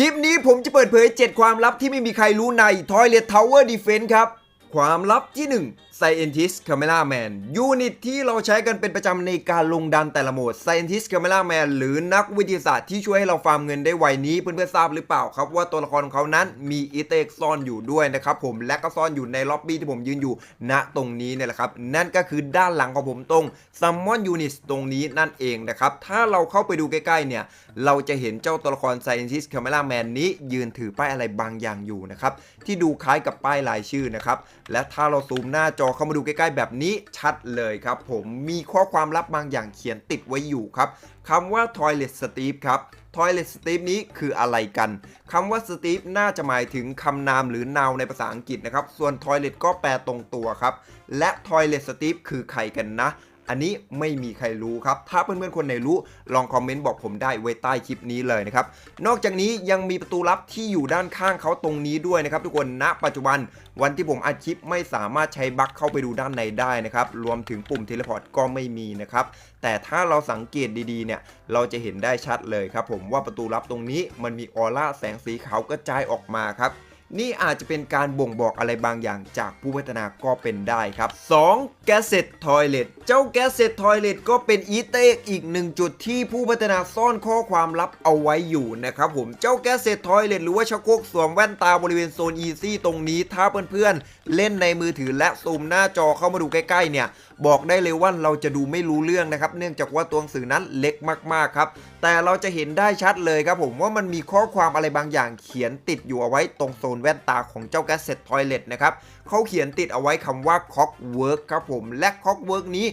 คลิปนี้ผมจะเปิดเผย 7 ความลับที่ไม่มีใครรู้ใน Toilet Tower Defense ครับ ความลับที่ 1 Scientist Cameraman ยูนิตที่เราใช้กันเป็นประจำในการลงดันแต่ละโหมด Scientist Cameraman หรือนักวิทยาศาสตร์ที่ช่วยให้เราฟาร์มเงินได้ไวนี้เพื่อนๆทราบหรือเปล่าครับ ว่าตัวละครของเขานั้นมีอีเต็กซ่อนอยู่ด้วยนะครับผมและก็ซ่อนอยู่ในล็อบบี้ที่ผมยืนอยู่ณตรงนี้เนี่ยแหละครับ นั่นก็คือด้านหลังของผมตรง Summon Unit ตรงนี้นั่นเองนะครับถ้าเราเข้าไปดูใกล้ๆเนี่ย เราจะเห็นเจ้าตัวละคร Scientist Cameraman นี้ยืนถือป้ายอะไรบางอย่างอยู่นะครับ ที่ดูคล้ายกับป้ายลายชื่อนะครับ และถ้าเราซูมหน้าจอเข้ามาดูใกล้ๆ แบบนี้ชัดเลยครับผมมีข้อความลับบางอย่างเขียนติดไว้อยู่ครับคำว่า Toilet Steve ครับ Toilet Steve นี้คืออะไรกันคำว่า Steve น่าจะหมายถึงคำนามหรือนาวในภาษาอังกฤษนะครับ ส่วน Toilet ก็แปลตรงตัวครับ และ Toilet Steve คือใครกันนะ อันนี้ไม่มีใครรู้ครับ ถ้าเพื่อนๆคนไหนรู้ลองคอมเมนต์บอกผมได้ไว้ใต้คลิปนี้เลยนะครับ นอกจากนี้ยังมีประตูลับที่อยู่ด้านข้างเขาตรงนี้ด้วยนะครับ ทุกคนณปัจจุบันวันที่ผมอัดคลิปไม่สามารถใช้บั๊กเข้าไปดูด้านในได้นะครับ รวมถึงปุ่มเทเลพอร์ตก็ไม่มีนะครับ แต่ถ้าเราสังเกตดีๆเนี่ยเราจะเห็นได้ชัดเลยครับผมว่าประตูลับตรงนี้มันมีออร่าแสงสีขาวกระจายออกมาครับ นี่อาจจะเป็นการบ่งบอกอะไรบางอย่างจากผู้พัฒนาก็เป็นได้ครับ 2. Gadget Toilet เจ้า Gadget Toilet ก็เป็นอีเตกอีกหนึ่งจุดที่ผู้พัฒนาซ่อนข้อความลับเอาไว้อยู่นะครับผมเจ้า Gadget Toilet หรือว่าชักโครกสวมแว่นตาบริเวณโซน Easy ตรงนี้ถ้าเพื่อนๆเล่นในมือถือและซูมหน้าจอเข้ามาดูใกล้ๆเนี่ย บอกได้เลยว่าเราจะดูไม่รู้เรื่องนะครับ เนื่องจากว่าตัวหนังสือนั้นเล็กมากๆครับ แต่เราจะเห็นได้ชัดเลยครับผมว่ามันมีข้อความอะไรบางอย่างเขียนติดอยู่เอาไว้ตรงโซนแว่นตาของเจ้า Gadget Toilet นะครับเขาเขียนติดเอาไว้คำว่า Clockwork ครับผม และ Clockwork นี้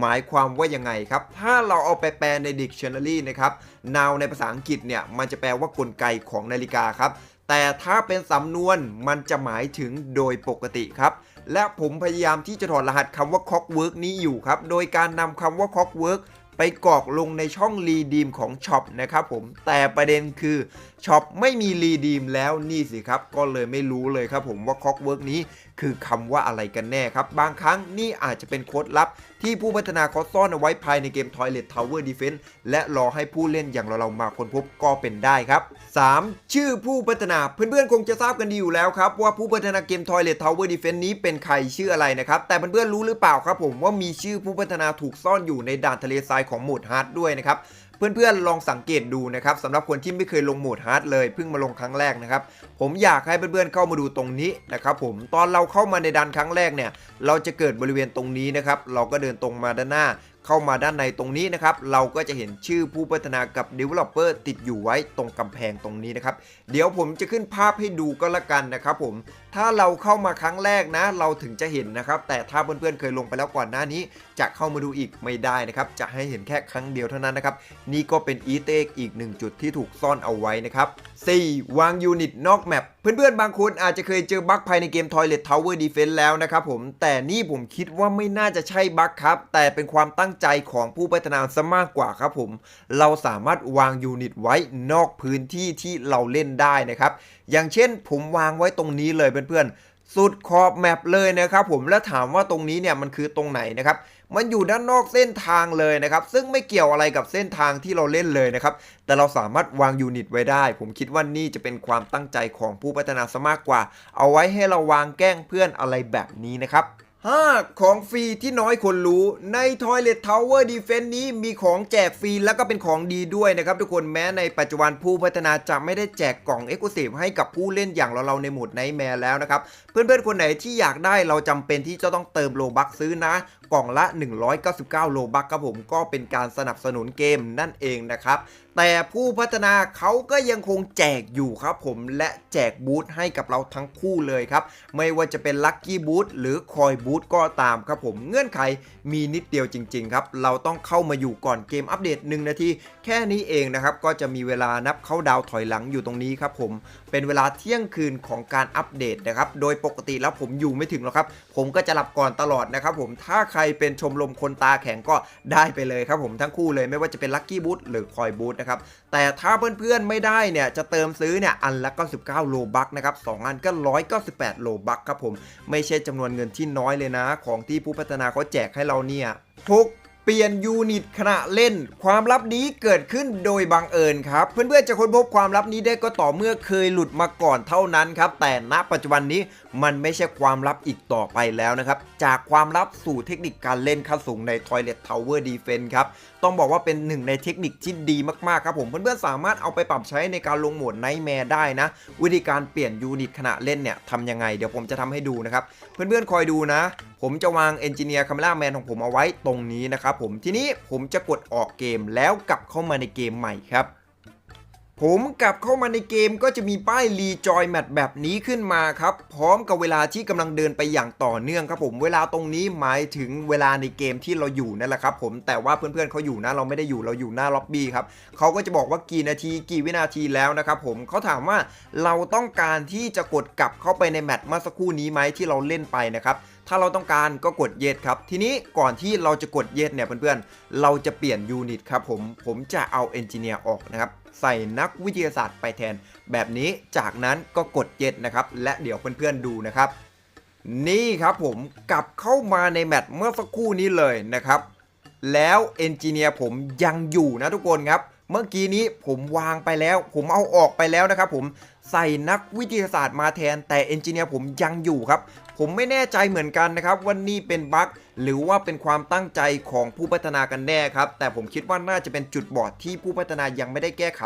หมายความว่ายังไงครับ ถ้าเราเอาไปแปลใน Dictionary นะครับ now ในภาษาอังกฤษเนี่ยมันจะแปลว่ากลไกของนาฬิกาครับ แต่ถ้าเป็นสำนวนมันจะหมายถึงโดยปกติครับ และผมพยายามที่จะถอดรหัสคำว่า Clockwork นี้อยู่ครับ โดยการนำคำว่า Clockwork ไปกรอกลงในช่องรีดีมของช็อปนะครับผม แต่ประเด็นคือ ช็อปไม่มีรีดีมแล้วนี่สิครับ ก็เลยไม่รู้เลยครับผมว่า Clockwork นี้คือคำว่าอะไรกันแน่ครับ บางครั้งนี่อาจจะเป็นโค้ดลับ ที่ผู้พัฒนาเขาซ่อนเอาไว้ภายในเกม Toilet Tower Defense และรอให้ผู้เล่นอย่างเราๆมาค้นพบก็เป็นได้ครับ 3. ชื่อผู้พัฒนาเพื่อนๆคงจะทราบกันดีอยู่แล้วครับ ว่าผู้พัฒนาเกม Toilet Tower Defense นี้เป็นใครชื่ออะไรนะครับ แต่เพื่อนๆรู้หรือเปล่าครับผมว่ามีชื่อผู้พัฒนาถูกซ่อนอยู่ในด่านทะเลทรายของโหมดฮาร์ดด้วยนะครับ เพื่อนๆลองสังเกตดูนะครับสำหรับคนที่ไม่เคยลงโหมดฮาร์ดเลยเพิ่งมาลงครั้งแรกนะครับผมอยากให้เพื่อนๆเข้ามาดูตรงนี้นะครับผมตอนเราเข้ามาในดันครั้งแรกเนี่ยเราจะเกิดบริเวณตรงนี้นะครับเราก็เดินตรงมาด้านหน้าเข้ามาด้านในตรงนี้นะครับ เราก็จะเห็นชื่อผู้พัฒนากับ Developer ติดอยู่ไว้ตรงกำแพงตรงนี้นะครับ เดี๋ยวผมจะขึ้นภาพให้ดูก็แล้วกันนะครับผม ถ้าเราเข้ามาครั้งแรกนะ เราถึงจะเห็นนะครับ แต่ถ้าเพื่อนๆเคยลงไปแล้วก่อนหน้านี้ จะเข้ามาดูอีกไม่ได้นะครับ จะให้เห็นแค่ครั้งเดียวเท่านั้นนะครับ นี่ก็เป็นอีเตกอีกหนึ่งจุดที่ถูกซ่อนเอาไว้นะครับ 4. วางยูนิตนอกแมปเพื่อนๆ บางคนอาจจะเคยเจอบั๊กภายในเกม Toilet Tower Defense แล้วนะครับผม แต่นี่ผมคิดว่าไม่น่าจะใช่บั๊กครับ แต่เป็นความตั้งใจของผู้พัฒนาซะมากกว่าครับผม เราสามารถวางยูนิตไว้นอกพื้นที่ที่เราเล่นได้นะครับอย่างเช่นผมวางไว้ตรงนี้เลยเพื่อนๆ สุดขอบแมปเลยนะครับผมแล้วถามว่าตรงนี้เนี่ยมันคือตรงไหนนะครับมันอยู่ด้านนอกเส้นทางเลยนะครับ ซึ่งไม่เกี่ยวอะไรกับเส้นทางที่เราเล่นเลยนะครับ แต่เราสามารถวางยูนิตไว้ได้ ผมคิดว่านี่จะเป็นความตั้งใจของผู้พัฒนาซะมากกว่า เอาไว้ให้เราวางแกล้งเพื่อนอะไรแบบนี้นะครับ 5. ของฟรีที่น้อยคนรู้ใน Toilet Tower Defense นี้มีของแจกฟรีแล้วก็เป็นของดีด้วยนะครับทุกคนแม้ในปัจจุบันผู้พัฒนาจะไม่ได้แจกกล่อง e x c l u s i v e ให้กับผู้เล่นอย่างเราๆในโหมดไนแมร์แล้วนะครับ เพื่อนๆ คนไหนที่อยากได้เราจำเป็นที่จะต้องเติมโลบักซื้อนะ กล่องละ 199 โลบักครับผมก็เป็นการสนับสนุนเกมนั่นเองนะครับ แต่ผู้พัฒนาเขาก็ยังคงแจกอยู่ครับผมและแจกบูธให้กับเราทั้งคู่เลยครับ ไม่ว่าจะเป็นลัคกี้บูธหรือคอยบูธก็ตามครับผมเงื่อนไขมีนิดเดียวจริง ๆ ครับ เราต้องเข้ามาอยู่ก่อนเกมอัปเดต 1 นาที แค่นี้เองนะครับ ก็จะมีเวลานับเข้าดาวถอยหลังอยู่ตรงนี้ครับผมเป็นเวลาเที่ยงคืนของการอัปเดตนะครับโดยปกติแล้วผมอยู่ไม่ถึงหรอกครับ ผมก็จะหลับก่อนตลอดนะครับผมถ้าใครเป็นชมรมคนตาแข็งก็ได้ไปเลยครับผมทั้งคู่เลยไม่ว่าจะเป็นลัคกี้บูธหรือคอยบูธนะครับแต่ถ้าเพื่อนๆไม่ได้เนี่ยจะเติมซื้อเนี่ยอันละ 99 โลบักนะครับ2อันก็ 198 โลบักครับผมไม่ใช่จำนวนเงินที่น้อยเลยนะ ของที่ผู้พัฒนาเขาแจกให้เราเนี่ยทุก เปลี่ยนยูนิตขณะเล่น ความลับนี้เกิดขึ้นโดยบังเอิญครับ เพื่อนๆจะค้นพบความลับนี้ได้ก็ต่อเมื่อเคยหลุดมาก่อนเท่านั้นครับ แต่ณปัจจุบันนี้มันไม่ใช่ความลับอีกต่อไปแล้วนะครับ จากความลับสู่เทคนิคการเล่นขั้นสูงใน Toilet Tower Defense ครับ ต้องบอกว่าเป็นหนึ่งในเทคนิคที่ดีมากๆครับผมเพื่อนๆสามารถเอาไปปรับใช้ในการลงโหมดไนท์แมร์ได้นะ วิธีการเปลี่ยนยูนิตขณะเล่นเนี่ยทำยังไงเดี๋ยวผมจะทำให้ดูนะครับเพื่อนๆคอยดูนะ ผมจะวาง Engineer Camera Man ของผมเอาไว้ตรงนี้นะครับผมทีนี้ผมจะกดออกเกมแล้วกลับเข้ามาในเกมใหม่ครับ ผมกลับเข้ามาในเกมก็จะมีป้ายรีจอยแมทแบบนี้ขึ้นมาครับ พร้อมกับเวลาที่กำลังเดินไปอย่างต่อเนื่องครับผมเวลาตรงนี้หมายถึงเวลาในเกมที่เราอยู่นั่นแหละครับผมแต่ว่าเพื่อนๆเขาอยู่นะเราไม่ได้อยู่เราอยู่หน้าล็อบบี้ครับเขาก็จะบอกว่ากี่นาทีกี่วินาทีแล้วนะครับผมเขาถามว่าเราต้องการที่จะกดกลับเข้าไปในแมตช์เมื่อสักครู่นี้ไหมที่เราเล่นไปนะครับถ้าเราต้องการก็กดเย s ครับ ทีนี้ก่อนที่เราจะกดเย s เนี่ยเพื่อนๆเราจะเปลี่ยนยูนิตครับผมผมจะเอาเอนจิเนียร์ออกนะครับ ใส่นักวิทยาศาสตร์ไปแทน แบบนี้จากนั้นก็กดเจ็ดนะครับ และเดี๋ยวเพื่อนๆดูนะครับ นี่ครับผมกลับเข้ามาในแมตช์เมื่อสักครู่นี้เลยนะครับ แล้วเอนจิเนียร์ผมยังอยู่นะทุกคนครับ เมื่อกี้นี้ผมวางไปแล้ว ผมเอาออกไปแล้วนะครับผม ใส่นักวิทยาศาสตร์มาแทน แต่เอนจิเนียร์ผมยังอยู่ครับ ผมไม่แน่ใจเหมือนกันนะครับว่านี่เป็นบั๊กหรือว่าเป็นความตั้งใจของผู้พัฒนากันแน่ครับ แต่ผมคิดว่าน่าจะเป็นจุดบอดที่ผู้พัฒนายังไม่ได้แก้ไข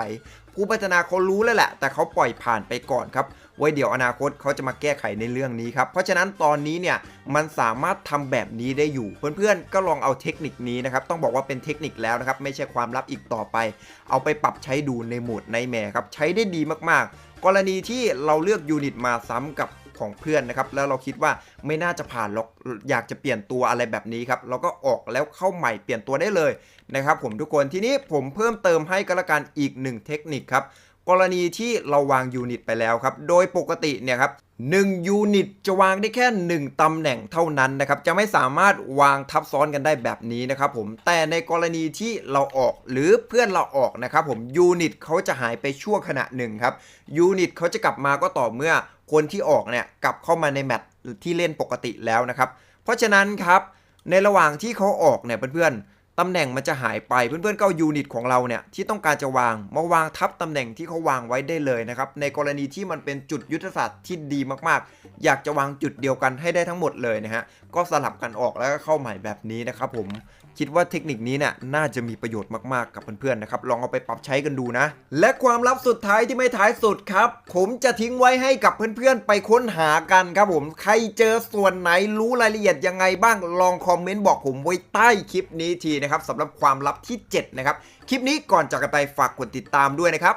ผู้พัฒนาเขารู้แล้วแหละ แต่เขาปล่อยผ่านไปก่อนครับไว้เดี๋ยวอนาคตเขาจะมาแก้ไขในเรื่องนี้ครับเพราะฉะนั้นตอนนี้เนี่ยมันสามารถทำแบบนี้ได้อยู่ เพื่อนๆก็ลองเอาเทคนิคนี้นะครับต้องบอกว่าเป็นเทคนิคแล้วนะครับไม่ใช่ความลับอีกต่อไป เอาไปปรับใช้ดูในโหมดในแม่ครับใช้ได้ดีมากๆ กรณีที่เราเลือกยูนิตมาซ้ำกับของเพื่อนนะครับ แล้วเราคิดว่าไม่น่าจะผ่านหรอกอยากจะเปลี่ยนตัวอะไรแบบนี้ครับ เราก็ออกแล้วเข้าใหม่เปลี่ยนตัวได้เลยนะครับผมทุกคนทีนี้ผมเพิ่มเติมให้ก็แล้วกันอีกหนึ่งเทคนิคครับ กรณีที่เราวางยูนิตไปแล้วครับ โดยปกติเนี่ยครับ1ยูนิตจะวางได้แค่ 1 ตำแหน่งเท่านั้นนะครับ จะไม่สามารถวางทับซ้อนกันได้แบบนี้นะครับผม แต่ในกรณีที่เราออกหรือเพื่อนเราออกนะครับผมยูนิตเขาจะหายไปชั่วขณะหนึ่งครับยูนิตเขาจะกลับมาก็ต่อเมื่อคนที่ออกเนี่ยกลับเข้ามาในแมตช์ที่เล่นปกติแล้วนะครับ เพราะฉะนั้นครับในระหว่างที่เขาออกเนี่ยเพื่อนๆ ตำแหน่งมันจะหายไปเพื่อนๆก็เอายูนิตของเราเนี่ยที่ต้องการจะวางมาวางทับตำแหน่งที่เขาวางไว้ได้เลยนะครับในกรณีที่มันเป็นจุดยุทธศาสตร์ที่ดีมากๆ อยากจะวางจุดเดียวกันให้ได้ทั้งหมดเลยนะฮะก็สลับกันออกแล้วก็เข้าใหม่แบบนี้นะครับผมคิดว่าเทคนิคนี้เนี่ยน่าจะมีประโยชน์มากๆกับเพื่อนๆนะครับลองเอาไปปรับใช้กันดูนะ และความลับสุดท้ายที่ไม่ท้ายสุดครับผมจะทิ้งไว้ให้กับเพื่อนๆไปค้นหากันครับผมใครเจอส่วนไหนรู้รายละเอียดยังไงบ้างลองคอมเมนต์บอกผมไว้ใต้คลิปนี้ทีนะนะครับสำหรับความลับที่ 7 นะครับ คลิปนี้ก่อนจากกันไปฝากกดติดตามด้วยนะครับ